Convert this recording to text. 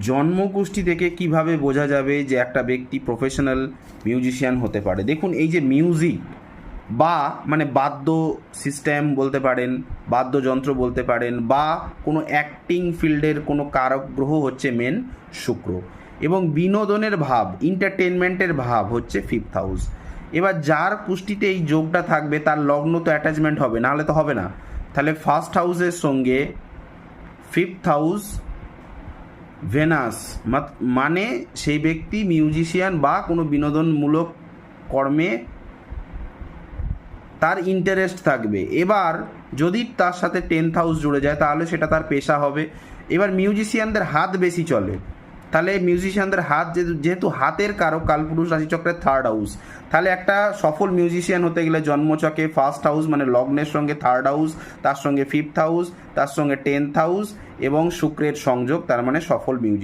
জন্মগোষ্ঠী থেকে কীভাবে বোঝা যাবে যে একটা ব্যক্তি প্রফেশনাল মিউজিশিয়ান হতে পারে? দেখুন, এই যে মিউজিক বা মানে বাদ্য সিস্টেম বলতে পারেন বাদ্যযন্ত্র বলতে পারেন, বা কোনো অ্যাক্টিং ফিল্ডের কোনো কারক গ্রহ হচ্ছে মেন শুক্র। এবং বিনোদনের ভাব এন্টারটেনমেন্টের ভাব হচ্ছে ফিফথ হাউস এবার যার পুষ্টিতে এই যোগটা থাকবে, তার লগ্ন তো অ্যাটাচমেন্ট হবে, নাহলে তো হবে না। তাহলে ফার্স্ট হাউসের সঙ্গে ফিফথ হাউস ভেনাস। মানে সেই ব্যক্তি, মিউজিশিয়ান বা কোনো বিনোদনমূলক কর্মে তার ইন্টারেস্ট থাকবে। এবার যদি তার সাথে টেন্থ হাউস জুড়ে যায়, তাহলে সেটা তার পেশা হবে। এবার মিউজিশিয়ানদের হাত বেশি চলে। তাহলে মিউজিশিয়ানদের হাত যেহেতু- হাতের কারও কালপুরুষ রাশিচক্রের থার্ড হাউস তাহলে একটা সফল মিউজিশিয়ান হতে গেলে জন্মচকে ফার্স্ট হাউস মানে লগ্নের সঙ্গে থার্ড হাউস তার সঙ্গে ফিফথ হাউস তার সঙ্গে টেন্থ হাউস এবং শুক্রের সংযোগ, তার মানে সফল মিউজিক